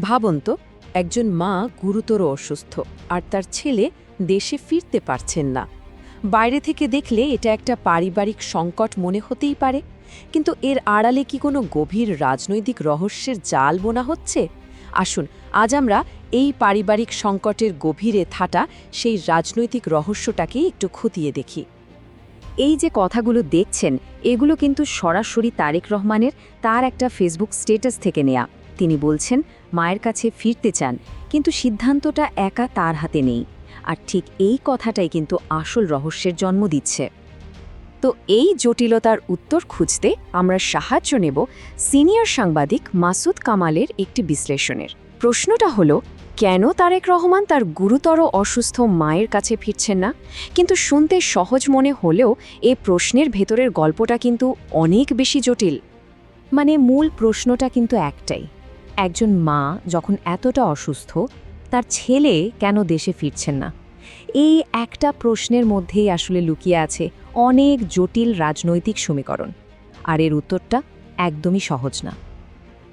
ভাবুন তো, একজন মা গুরুতর অসুস্থ আর তার ছেলে দেশে ফিরতে পারছেন না। বাইরে থেকে দেখলে এটা একটা পারিবারিক সংকট মনে হতেই পারে। কিন্তু এর আড়ালে কি কোনো গভীর রাজনৈতিক রহস্যের জাল বোনা হচ্ছে? আসুন, আজ আমরা এই পারিবারিক সংকটের গভীরে থাটা সেই রাজনৈতিক রহস্যটাকে একটু খতিয়ে দেখি। এই যে কথাগুলো দেখছেন, এগুলো কিন্তু সরাসরি তারেক রহমানের, তার একটা ফেসবুক স্টেটাস থেকে নেয়া। তিনি বলছেন, মায়ের কাছে ফিরতে চান, কিন্তু সিদ্ধান্তটা একা তার হাতে নেই। আর ঠিক এই কথাটাই কিন্তু আসল রহস্যের জন্ম দিচ্ছে। তো এই জটিলতার উত্তর খুঁজতে আমরা সাহায্য নেব সিনিয়র সাংবাদিক মাসুদ কামালের একটি বিশ্লেষণের। প্রশ্নটা হলো, কেন তারেক রহমান তার গুরুতর অসুস্থ মায়ের কাছে ফিরছেন না? কিন্তু শুনতে সহজ মনে হলেও এ প্রশ্নের ভেতরের গল্পটা কিন্তু অনেক বেশি জটিল। মানে মূল প্রশ্নটা কিন্তু একটাই একজন মা যখন এতটা অসুস্থ, তার ছেলে কেন দেশে ফিরছেন না? এই একটা প্রশ্নের মধ্যেই আসলে লুকিয়ে আছে অনেক জটিল রাজনৈতিক সমীকরণ। আর এর উত্তরটা একদমই সহজ না।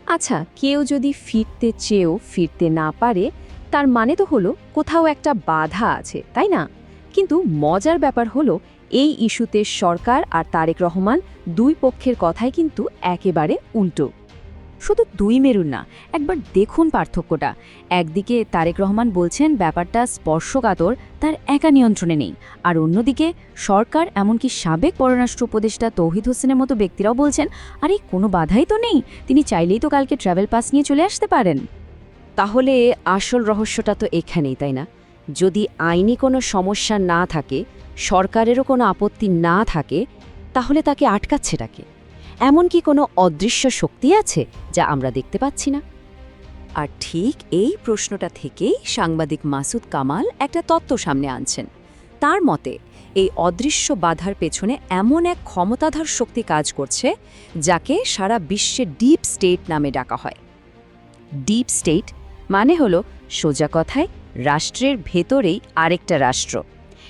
আচ্ছা কেউ যদি ফিরতে চেয়েও ফিরতে না পারে, তার মানে তো হলো কোথাও একটা বাধা আছে, তাই না? কিন্তু মজার ব্যাপার হলো এই ইস্যুতে সরকার আর তারেক রহমান দুই পক্ষের কথাই কিন্তু একেবারে উল্টো। শুধু দুই মেরুন না, একবার দেখুন পার্থক্যটা। একদিকে তারেক রহমান বলছেন ব্যাপারটা স্পর্শকাতর, তার একা নিয়ন্ত্রণে নেই। আর অন্যদিকে সরকার, এমনকি সাবেক পররাষ্ট্র উপদেষ্টা তৌহিদ হোসেনের মতো ব্যক্তিরাও বলছেন, আরে, কোনো বাধাই তো নেই, তিনি চাইলেই তো কালকে ট্রাভেল পাস নিয়ে চলে আসতে পারেন। তাহলে আসল রহস্যটা তো এখানেই, তাই না? যদি আইনি কোনো সমস্যা না থাকে, সরকারেরও কোনো আপত্তি না থাকে, তাহলে তাকে আটকাচ্ছেটাকে এমন কি কোনো অদৃশ্য শক্তি আছে যা আমরা দেখতে পাচ্ছি না? আর ঠিক এই প্রশ্নটা থেকেই সাংবাদিক মাসুদ কামাল একটা তত্ত্ব সামনে আনছেন। তার মতে, এই অদৃশ্য বাধার পেছনে এমন এক ক্ষমতাধার শক্তি কাজ করছে যাকে সারা বিশ্বে ডিপ স্টেট নামে ডাকা হয়। ডিপ স্টেট মানে হলো সোজা কথায় রাষ্ট্রের ভেতরেই আরেকটা রাষ্ট্র।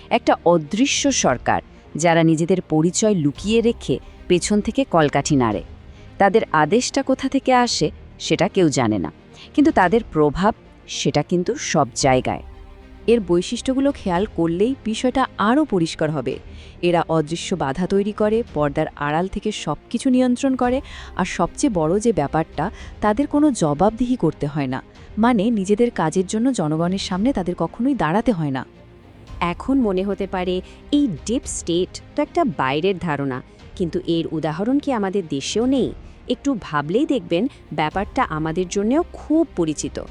একটা অদৃশ্য সরকার যারা নিজেদের পরিচয় লুকিয়ে রেখে পেছন থেকে কলকাঠি নাড়ে। তাদের আদেশটা কোথা থেকে আসে সেটা কেউ জানে না। কিন্তু তাদের প্রভাব সেটা কিন্তু সব জায়গায়। এর বৈশিষ্ট্যগুলো খেয়াল করলেই বিষয়টা আরও পরিষ্কার হবে। এরা অদৃশ্য বাধা তৈরি করে, পর্দার আড়াল থেকে সব কিছু নিয়ন্ত্রণ করে আর সবচেয়ে বড় যে ব্যাপারটা, তাদের কোনো জবাবদিহি করতে হয় না। মানে নিজেদের কাজের জন্য জনগণের সামনে তাদের কখনোই দাঁড়াতে হয় না। এখন মনে হতে পারে এই ডিপ স্টেট তো একটা বাইরের ধারণা। কিন্তু এর উদাহরণ কি আমাদের দেশেও নেই? একটু ভাবলেই দেখবেন ব্যাপারটা আমাদের জন্যও খুব পরিচিত।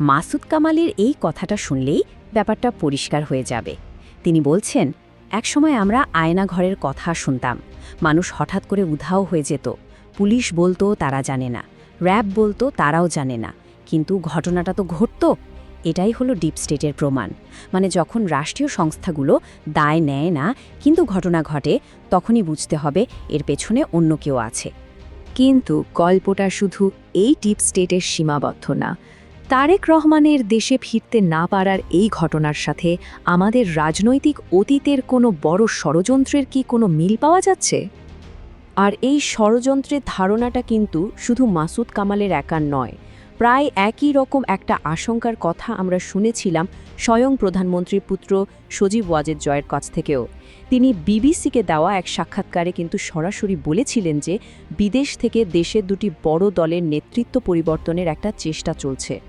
মাসুদ কামালের এই কথাটা শুনলেই ব্যাপারটা পরিষ্কার হয়ে যাবে। তিনি বলছেন, একসময় আমরা আয়না ঘরের কথা শুনতাম। মানুষ হঠাৎ করে উধাও হয়ে যেত। পুলিশ বলতো তারা জানে না। র্যাব বলতো তারাও জানে না। কিন্তু ঘটনাটা তো ঘটতো। এটাই হলো ডিপ স্টেটের প্রমাণ। মানে যখন রাষ্ট্রীয় সংস্থাগুলো দায় নেয় না, কিন্তু ঘটনা ঘটে, তখনই বুঝতে হবে এর পেছনে অন্য কেউ আছে। কিন্তু গল্পটা শুধু এই ডিপ স্টেটের সীমাবদ্ধ না। তারেক রহমানের দেশে ফিরতে না পারার এই ঘটনার সাথে আমাদের রাজনৈতিক অতীতের কোনো বড় ষড়যন্ত্রের কি কোনো মিল পাওয়া যাচ্ছে? আর এই ষড়যন্ত্রের ধারণাটা কিন্তু শুধু মাসুদ কামালের একার নয় প্রায় একই রকম একটা আশঙ্কার কথা আমরা শুনেছিলাম স্বয়ং প্রধানমন্ত্রীর পুত্র সজীব ওয়াজেদ জয়ের কাছ থেকেও। তিনি বিবিসিকে দেওয়া এক সাক্ষাৎকারে কিন্তু সরাসরি বলেছিলেন যে, বিদেশ থেকে দেশের দুটি বড় দলের নেতৃত্ব পরিবর্তনের একটা চেষ্টা চলছে।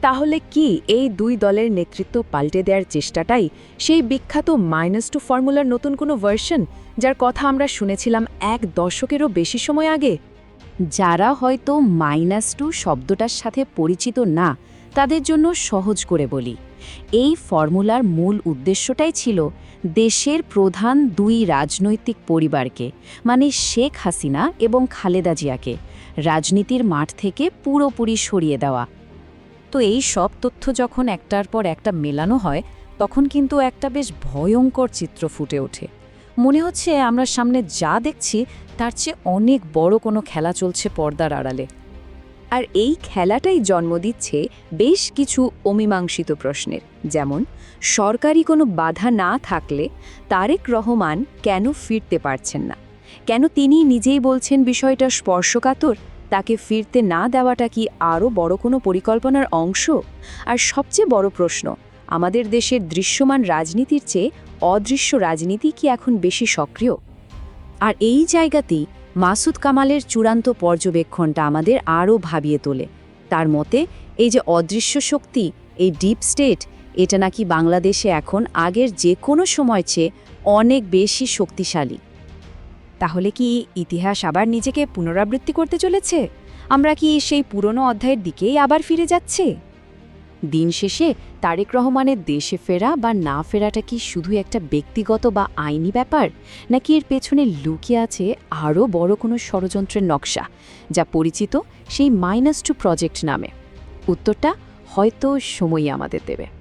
তাহলে কি এই দুই দলের নেতৃত্ব পাল্টে দেওয়ার চেষ্টাটাই সেই বিখ্যাত মাইনাস টু ফর্মুলার নতুন কোনো ভার্সন, যার কথা আমরা শুনেছিলাম এক দশকেরও বেশি সময় আগে? যারা হয়তো মাইনাস টু শব্দটার সাথে পরিচিত না, তাদের জন্য সহজ করে বলি। এই ফর্মুলার মূল উদ্দেশ্যটাই ছিল দেশের প্রধান দুই রাজনৈতিক পরিবারকে মানে শেখ হাসিনা এবং খালেদা জিয়াকে, রাজনীতির মাঠ থেকে পুরোপুরি সরিয়ে দেওয়া। তো এই সব তথ্য যখন একটার পর একটা মেলানো হয়, তখন কিন্তু একটা বেশ ভয়ঙ্কর চিত্র ফুটে ওঠে। মনে হচ্ছে আমরা সামনে যা দেখছি, তার চেয়ে অনেক বড় কোনো খেলা চলছে পর্দার আড়ালে। আর এই খেলাটাই জন্ম দিচ্ছে বেশ কিছু অমীমাংসিত প্রশ্নের। যেমন, সরকারি কোনো বাধা না থাকলে তারেক রহমান কেন ফিরতে পারছেন না? কেন তিনি নিজেই বলছেন বিষয়টা স্পর্শকাতর? তাকে ফিরতে না দেওয়াটা কি আরও বড় কোনো পরিকল্পনার অংশ? আর সবচেয়ে বড় প্রশ্ন আমাদের দেশের দৃশ্যমান রাজনীতির চেয়ে অদৃশ্য রাজনীতি কি এখন বেশি সক্রিয়? আর এই জায়গাতেই মাসুদ কামালের চূড়ান্ত পর্যবেক্ষণটা আমাদের আরও ভাবিয়ে তোলে। তার মতে, এই যে অদৃশ্য শক্তি, এই ডিপ স্টেট, এটা নাকি বাংলাদেশে এখন আগের যে কোনো সময় চেয়ে অনেক বেশি শক্তিশালী। তাহলে কি ইতিহাস আবার নিজেকে পুনরাবৃত্তি করতে চলেছে? আমরা কি সেই পুরনো অধ্যায়ের দিকেই আবার ফিরে যাচ্ছে? দিন শেষে তারেক রহমানের দেশে ফেরা বা না ফেরাটা কি শুধু একটা ব্যক্তিগত বা আইনি ব্যাপার? নাকি এর পেছনে লুকিয়ে আছে আরও বড় কোনো ষড়যন্ত্রের নকশা, যা পরিচিত সেই মাইনাস টু প্রজেক্ট নামে? উত্তরটা হয়তো সময়ই আমাদের দেবে।